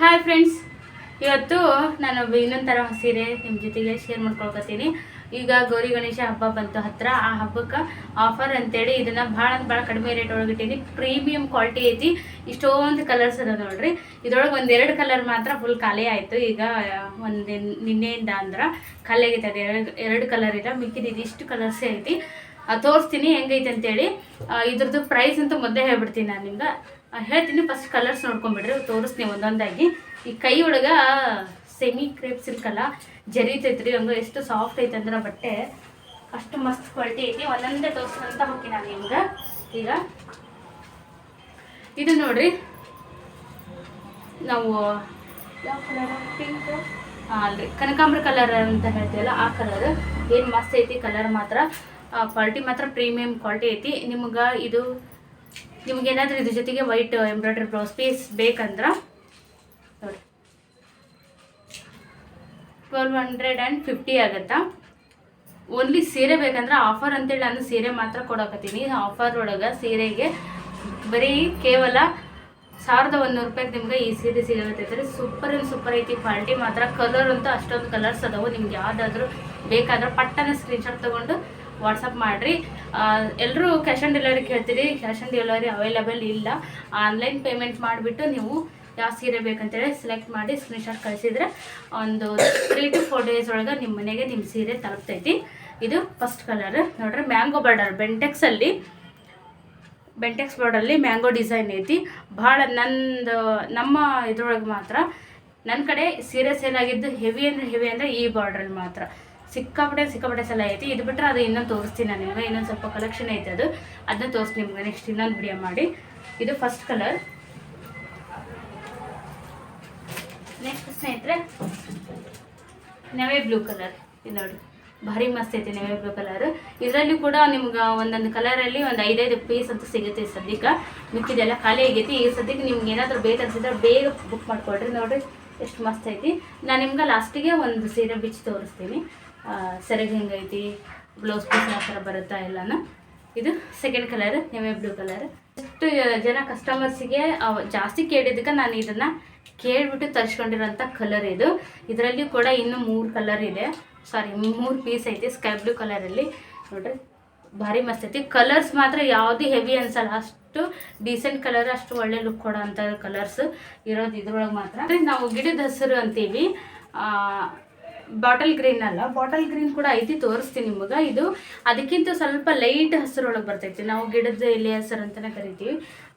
Hi friends ಇವತ್ತು ನಾನು ಇನ್ನೊಂದು ಥರ ಸೀರೆ ನಿಮ್ಮ ಜೊತೆಗೆ ಶೇರ್ ಮಾಡ್ಕೊಳ್ಕೊತೀನಿ ಈಗ ಗೌರಿ ಗಣೇಶ ಹಬ್ಬ ಬಂತು ಹತ್ತಿರ ಆ ಹಬ್ಬಕ್ಕೆ ಆಫರ್ ಅಂತೇಳಿ ಇದನ್ನು ಭಾಳ ಅಂದ್ರೆ ಭಾಳ ಕಡಿಮೆ ರೇಟ್ ಒಳಗೆ ಇಟ್ಟೀನಿ ಪ್ರೀಮಿಯಂ ಕ್ವಾಲಿಟಿ ಐತಿ. ಇಷ್ಟೊಂದು ಕಲರ್ಸ್ ಅದ ನೋಡ್ರಿ. ಇದ್ರೊಳಗೆ ಒಂದೆರಡು ಕಲರ್ ಮಾತ್ರ ಫುಲ್ ಖಾಲಿ ಆಯಿತು. ಈಗ ಒಂದು ನಿನ್ನೆಯಿಂದ ಅಂದ್ರೆ ಖಾಲಿ ಆಗೈತೆ. ಅದು ಎರಡು ಎರಡು ಕಲರ್ ಇಲ್ಲ ಮಿಕ್ಕಿದ ಇಷ್ಟು ಕಲರ್ಸೇ ಐತಿ. ತೋರಿಸ್ತೀನಿ ಹೆಂಗೈತೆ ಅಂತೇಳಿ. ಇದ್ರದ್ದು ಪ್ರೈಸ್ ಅಂತ ಮೊದಲೇ ಹೇಳ್ಬಿಡ್ತೀನಿ ನಾನು ನಿಮ್ಗೆ. ಹೇಳ್ತೀನಿ ಫಸ್ಟ್ ಕಲರ್ಸ್ ನೋಡ್ಕೊಂಬಿಡ್ರಿ ತೋರಿಸ್ತೀನಿ ಒಂದೊಂದಾಗಿ. ಈ ಕೈ ಒಳಗೆ ಸೆಮಿ ಕ್ರೇಪ್ ಸಿಲ್ಕಲ್ಲ ಜರಿ ತೈತ್ರಿ ಒಂದು ಎಷ್ಟು ಸಾಫ್ಟ್ ಐತೆ ಅಂದ್ರೆ ಬಟ್ಟೆ ಅಷ್ಟು ಮಸ್ತ್ ಕ್ವಾಲಿಟಿ ಐತಿ. ಒಂದೊಂದೇ ತೋರಿಸ್ಕೊಂತ ಹೋಗ್ತೀನಿ ನಾನು ನಿಮ್ಗೆ. ಈಗ ಇದು ನೋಡ್ರಿ. ನಾವು ಯಾವ ಕಲರ್ ಪಿಂಕ್ ಅಲ್ರಿ. ಕನಕಾಂಬ್ರ ಕಲರ್ ಅಂತ ಹೇಳ್ತೀವಲ್ಲ ಆ ಕಲರ್ ಏನು ಮಸ್ತ್ ಐತಿ ಕಲರ್ ಮಾತ್ರ. ಕ್ವಾಲಿಟಿ ಮಾತ್ರ ಪ್ರೀಮಿಯಂ ಕ್ವಾಲಿಟಿ ಐತಿ. ನಿಮ್ಗೆ ಇದು ನಿಮ್ಗೆ ಏನಾದರೂ ಇದ್ರ ಜೊತೆಗೆ ವೈಟ್ ಎಂಬ್ರಾಯ್ಡ್ರಿ ಬ್ಲೌಸ್ ಪೀಸ್ ಬೇಕಂದ್ರೆ ನೋಡಿ. ಟ್ವೆಲ್ವ್ ಹಂಡ್ರೆಡ್ ಆ್ಯಂಡ್ ಫಿಫ್ಟಿ ಆಗುತ್ತಾ? ಓನ್ಲಿ ಸೀರೆ ಬೇಕಂದ್ರೆ ಆಫರ್ ಅಂತೇಳಿ ನಾನು ಸೀರೆ ಮಾತ್ರ ಕೊಡಕತ್ತೀನಿ. ಆಫರ್ ಒಳಗೆ ಸೀರೆಗೆ ಬರೀ ಕೇವಲ ಸಾವಿರದ ಒಂದೂರು ರೂಪಾಯಿಗೆ ನಿಮ್ಗೆ ಈ ಸೀರೆ ಸಿಗತ್ತೈತ್ರಿ ಸೂಪರ್ ಅಂಡ್ ಸೂಪರ್ ಐತಿ. ಕ್ವಾಲಿಟಿ ಮಾತ್ರ ಕಲರ್ ಅಂತೂ ಅಷ್ಟೊಂದು ಕಲರ್ಸ್ ಅದಾವೆ. ನಿಮ್ಗೆ ಯಾವುದಾದ್ರೂ ಬೇಕಾದ್ರೆ ಪಟ್ಟನ ಸ್ಕ್ರೀನ್ಶಾಟ್ ತೊಗೊಂಡು ವಾಟ್ಸಪ್ ಮಾಡಿರಿ. ಎಲ್ಲರೂ ಕ್ಯಾಶ್ ಆನ್ ಡೆಲಿವರಿ ಕೇಳ್ತೀರಿ. ಕ್ಯಾಶ್ ಆನ್ ಡೆಲಿವರಿ ಅವೈಲೇಬಲ್ ಇಲ್ಲ. ಆನ್ಲೈನ್ ಪೇಮೆಂಟ್ ಮಾಡಿಬಿಟ್ಟು ನೀವು ಯಾವ ಸೀರೆ ಬೇಕಂತೇಳಿ ಸೆಲೆಕ್ಟ್ ಮಾಡಿ ಸ್ಕ್ರೀನ್ಶಾಟ್ ಕಳಿಸಿದ್ರೆ ಒಂದು ತ್ರೀ ಟು ಫೋರ್ ಡೇಸ್ ಒಳಗೆ ನಿಮ್ಮ ಮನೆಗೆ ನಿಮ್ಮ ಸೀರೆ ತಲುಪ್ತೈತಿ. ಇದು ಫಸ್ಟ್ ಕಲರ್ ನೋಡ್ರಿ ಮ್ಯಾಂಗೋ ಬಾರ್ಡರ್ ಬೆಂಟೆಕ್ಸಲ್ಲಿ ಬೆಂಟೆಕ್ಸ್ ಬಾರ್ಡರಲ್ಲಿ ಮ್ಯಾಂಗೋ ಡಿಸೈನ್ ಐತಿ. ಭಾಳ ನಂದು, ನಮ್ಮ ಇದ್ರೊಳಗೆ ಮಾತ್ರ ನನ್ನ ಕಡೆ ಸೀರೆ ಸೇಲ್ ಆಗಿದ್ದು ಹೆವಿ ಅಂದರೆ ಹೆವಿ ಅಂದರೆ ಈ ಬಾರ್ಡ್ರಲ್ಲಿ ಮಾತ್ರ. ಸಿಕ್ಕಾಪಟ್ಟೆ ಸಿಕ್ಕಾಪಟ್ಟೆ ಸಲ ಐತಿ. ಇದು ಬಿಟ್ಟರೆ ಅದು ಇನ್ನೊಂದು ತೋರಿಸ್ತೀನಿ ನಾನು ನಿಮಗೆ. ಇನ್ನೊಂದು ಸ್ವಲ್ಪ ಕಲೆಕ್ಷನ್ ಐತೆ ಅದು. ಅದನ್ನ ತೋರಿಸ್ತೀನಿ ನಿಮ್ಗೆ ನೆಕ್ಸ್ಟ್ ಇನ್ನೊಂದು ವಿಡಿಯೋ ಮಾಡಿ. ಇದು ಫಸ್ಟ್ ಕಲರ್ ನೆಕ್ಸ್ಟ್ ಸ್ನೇಹಿತರೆ, ನೆವೆ ಬ್ಲೂ ಕಲರ್ ಇದು ನೋಡಿ, ಭಾರಿ ಮಸ್ತ್ ಐತಿ ನೆವೆ ಬ್ಲೂ ಕಲರ್ ಇದರಲ್ಲಿ ಕೂಡ ನಿಮ್ಗೆ ಒಂದೊಂದು ಕಲರಲ್ಲಿ ಒಂದು ಐದೈದು ಪೀಸ್ ಅಂತ ಸಿಗುತ್ತೆ ಸದ್ಯಕ್ಕೆ. ಮಿಕ್ಕಿದೆಲ್ಲ ಖಾಲಿ ಆಗೈತಿ. ಈಗ ಸದ್ಯಕ್ಕೆ ನಿಮ್ಗೆ ಏನಾದರೂ ಬೇಕನ್ಸಿದ್ರೆ ಬೇಗ ಬುಕ್ ಮಾಡಿಕೊಡ್ರಿ ನೋಡಿರಿ. ಎಷ್ಟು ಮಸ್ತ್ ಐತಿ. ನಾನು ನಿಮ್ಗೆ ಲಾಸ್ಟಿಗೆ ಒಂದು ಸೀರೆ ಬಿಚ್ಚಿ ತೋರಿಸ್ತೀನಿ. ಸೆರಗ್ ಹೆಂಗೈತಿ? ಬ್ಲೌಸ್ ಪೀಸ್ ಆ ಥರ ಬರುತ್ತಾ ಎಲ್ಲಾನು ಇದು second colour navy blue colour ಎಷ್ಟು ಜನ ಕಸ್ಟಮರ್ಸಿಗೆ ಜಾಸ್ತಿ ಕೇಳಿದ್ದಕ್ಕೆ ನಾನು ಇದನ್ನು ಕೇಳಿಬಿಟ್ಟು ತರಿಸ್ಕೊಂಡಿರೋಂಥ ಕಲರ್ ಇದು. ಇದರಲ್ಲಿ ಕೂಡ ಇನ್ನೂ ಮೂರು ಕಲರ್ ಇದೆ. ಸಾರಿ ಮೂರು ಪೀಸ್ ಐತಿ ಸ್ಕೈ ಬ್ಲೂ ಕಲರಲ್ಲಿ ನೋಡ್ರಿ, ಭಾರಿ ಮಸ್ತ್ ಐತಿ. ಕಲರ್ಸ್ ಮಾತ್ರ ಯಾವುದು ಹೆವಿ ಅನ್ಸಲ್ಲ. ಅಷ್ಟು ಡೀಸೆಂಟ್ ಕಲರ್ ಅಷ್ಟು ಒಳ್ಳೆ ಲುಕ್ ಕೊಡೋ ಅಂಥ ಕಲರ್ಸ್ ಇರೋದು ಇದ್ರೊಳಗೆ ಮಾತ್ರ. ನಾವು ಗಿಡದ ಹಸಿರು ಅಂತೀವಿ. ಬಾಟಲ್ ಗ್ರೀನ್ ಅಲ್ಲ, ಬಾಟಲ್ ಗ್ರೀನ್ ಕೂಡ ಐತಿ, ತೋರಿಸ್ತೀನಿ ನಿಮಗೆ. ಇದು ಅದಕ್ಕಿಂತ ಸ್ವಲ್ಪ ಲೈಟ್ ಹಸಿರೊಳಗೆ ಬರ್ತೈತಿ. ನಾವು ಗಿಡದ ಎಲೆ ಹಸಿರು ಅಂತಲೇ ಕರಿತೀವಿ.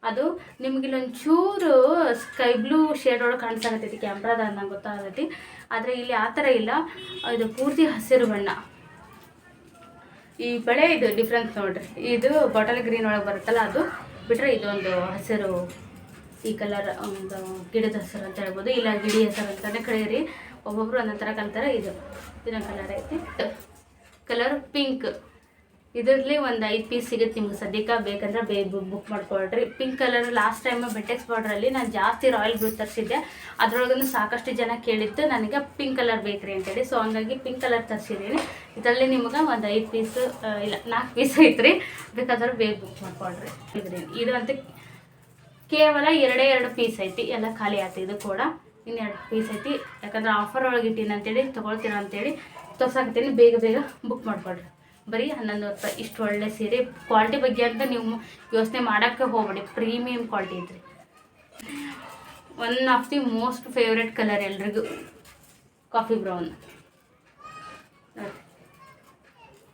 ಅದು ನಿಮ್ಗೆ ಇಲ್ಲೊಂಚೂರು ಸ್ಕೈ ಬ್ಲೂ ಶೇಡ್ ಒಳಗೆ ಕಾಣಿಸಾಕತ್ತೈತಿ ಕ್ಯಾಮ್ರಾದ ನಂಗೆ ಗೊತ್ತಾಗತ್ತೈತಿ ಆದರೆ ಇಲ್ಲಿ ಆ ಥರ ಇಲ್ಲ. ಇದು ಪೂರ್ತಿ ಹಸಿರು ಬಣ್ಣ. ಈ ಬೆಳೆ ಇದು ಡಿಫ್ರೆನ್ಸ್ ನೋಡ್ರಿ. ಇದು ಬಾಟಲ್ ಗ್ರೀನ್ ಒಳಗೆ ಬರುತ್ತಲ್ಲ, ಅದು ಬಿಟ್ಟರೆ ಇದೊಂದು ಹಸಿರು ಈ ಕಲರ್ ಒಂದು ಗಿಡದ ಹೆಸರು ಅಂತ ಹೇಳ್ಬೋದು. ಇಲ್ಲ ಗಿಡಿ ಹೆಸರು ಅಂತಲೇ ಕರೀರಿ. ಒಬ್ಬೊಬ್ರು ಒಂದೊಂದು ಥರ ಕಲ್ತಾರೆ ಇದು. ಇದನ್ನ ಕಲರ್ ಐತಿ. ಕಲರ್ ಪಿಂಕ್ ಇದರಲ್ಲಿ ಒಂದು ಐದು ಪೀಸ್ ಸಿಗುತ್ತೆ ನಿಮ್ಗೆ ಸದ್ಯಕ್ಕೆ ಬೇಕಂದ್ರೆ ಬೇ ಬುಕ್ ಮಾಡ್ಕೊಳ್ರಿ. Pink colour last time Bentex ಬಾರ್ಡ್ರಲ್ಲಿ ನಾನು ಜಾಸ್ತಿ ರಾಯಲ್ ಬ್ಲೂ ತರಿಸಿದ್ದೆ. ಅದರೊಳಗೂ ಸಾಕಷ್ಟು ಜನ ಕೇಳಿತ್ತು ನನಗೆ ಪಿಂಕ್ ಕಲರ್ ಬೇಕ್ರಿ ಅಂತೇಳಿ. ಸೊ ಹಂಗಾಗಿ ಪಿಂಕ್ ಕಲರ್ ತರಿಸಿದ್ದೀನಿ. ಇದರಲ್ಲಿ ನಿಮ್ಗೆ ಒಂದು ಐದು ಪೀಸ್ ಇಲ್ಲ ನಾಲ್ಕು ಪೀಸ್ ಐತ್ರಿ. ಬೇಕಾದ್ರೆ ಬೇಗ ಬುಕ್ ಮಾಡ್ಕೊಳ್ರಿ. ಇದ್ರಿ ಇದು ಅಂತ ಕೇವಲ ಎರಡೇ ಎರಡು ಪೀಸ್ ಐತಿ. ಎಲ್ಲ ಖಾಲಿ ಆಯ್ತು ಇದು ಕೂಡ. ಇನ್ನೆರಡು ಪೀಸ್ ಐತಿ. ಯಾಕಂದ್ರೆ ಆಫರ್ ಒಳಗೆ ಇಟ್ಟೀನಿ ಅಂತೇಳಿ, ತೊಗೊಳ್ತೀರ ಅಂತೇಳಿ ತೋರ್ಸಾಕತ್ತೀನಿ. ಬೇಗ ಬೇಗ ಬುಕ್ ಮಾಡ್ಕೊಳ್ರಿ. ಬರೀ ಹನ್ನೊಂದು ರೂಪಾಯಿ. ಇಷ್ಟು ಒಳ್ಳೆ ಸೀರೆ. ಕ್ವಾಲಿಟಿ ಬಗ್ಗೆ ಅಂತ ನೀವು ಯೋಚನೆ ಮಾಡೋಕ್ಕೆ ಹೋಗ್ಬೇಡಿ. ಪ್ರೀಮಿಯಂ ಕ್ವಾಲಿಟಿ ಐತ್ರಿ. One of the most favourite colour ಎಲ್ರಿಗೂ. ಕಾಫಿ ಬ್ರೌನ್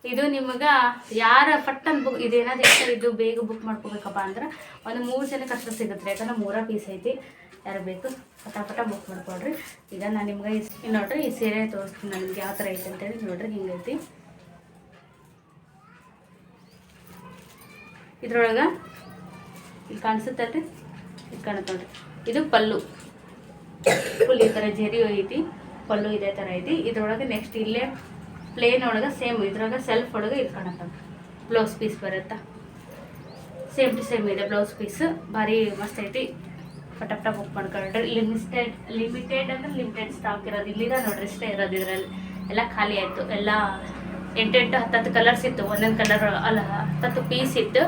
ಇದು ನಿಮಗೆ ಯಾರ ಪಟ್ಟನ್ ಬುಕ್ ಇದೇನಾದ್ರು ಎಷ್ಟು ಇದು ಬೇಗ ಬುಕ್ ಮಾಡ್ಕೋಬೇಕಪ್ಪ ಅಂದ್ರೆ ಒಂದು ಮೂರು ಜನಕ್ಕೆ ಕಷ್ಟ ಸಿಗುತ್ತೆ ಯಾಕಂದ್ರೆ ಮೂರ ಪೀಸ್ ಐತಿ. ಯಾರು ಬೇಕು ಪಟ ಪಟ ಬುಕ್ ಮಾಡ್ಕೊಳ್ರಿ. ಈಗ ನಾನು ನಿಮ್ಗೆ ಈ ನೋಡ್ರಿ, ಈ ಸೀರೆ ತೋರಿಸ್ತೀನಿ ನನಗೆ ಯಾವ ಥರ ಐತೆ ಅಂತೇಳಿ. ನೋಡ್ರಿ ಹಿಂಗೈತಿ ಇದ್ರೊಳಗೆ ಇಲ್ಲಿ ಕಾಣಿಸುತ್ತಲ್ರಿ? ಇದು ಕಾಣುತ್ತೆ ಇದು ಪಲ್ಲು. ಫುಲ್ ಈ ಥರ ಜರಿ ಐತಿ. ಪಲ್ಲು ಇದೇ ಥರ ಐತಿ. ಇದ್ರೊಳಗೆ ನೆಕ್ಸ್ಟ್ ಇಲ್ಲೇ ಪ್ಲೇನ್ ಒಳಗೆ ಸೇಮ್ ಇದ್ರಾಗ ಸೆಲ್ಫ್ ಒಳಗೆ ಇದು ಕಾಣತ್ತ. ಬ್ಲೌಸ್ ಪೀಸ್ ಬರುತ್ತಾ? ಸೇಮ್ ಟು ಸೇಮ್ ಇದೆ ಬ್ಲೌಸ್ ಪೀಸ್ ಭಾರಿ ಮಸ್ತ್ ಐತಿ. ಪಟ ಪಟ ಬುಕ್ ಮಾಡ್ಕೊಂಡ್ರಿ ಲಿಮಿಟೆಡ್ ಲಿಮಿಟೆಡ್ ಅಂದ್ರೆ ಲಿಮಿಟೆಡ್ ಸ್ಟಾಕ್ ಇರೋದು. ಇಲ್ಲಿದ ನೋಡ್ರಿ ಇಷ್ಟೇ ಇರೋದು ಇದರಲ್ಲಿ. ಎಲ್ಲ ಖಾಲಿ ಆಯಿತು. ಎಲ್ಲ ಎಂಟೆಂಟು, ಹತ್ತತ್ತು ಕಲರ್ಸ್ ಇತ್ತು. ಒಂದೊಂದು ಕಲರ್ ಅಲ್ಲ, ಹತ್ತತ್ತು ಪೀಸ್ ಇತ್ತು.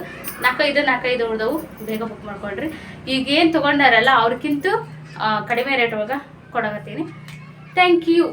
ನಾಲ್ಕೈದು ನಾಲ್ಕೈದು ಉಳ್ದವು. ಬೇಗ ಬುಕ್ ಮಾಡ್ಕೊಂಡ್ರಿ. ಈಗ ಏನು ತೊಗೊಂಡಾರಲ್ಲ ಅವ್ರಿಗಿಂತ ಕಡಿಮೆ ರೇಟ್ ಒಳಗೆ ಕೊಡಕತ್ತೀನಿ. Thank you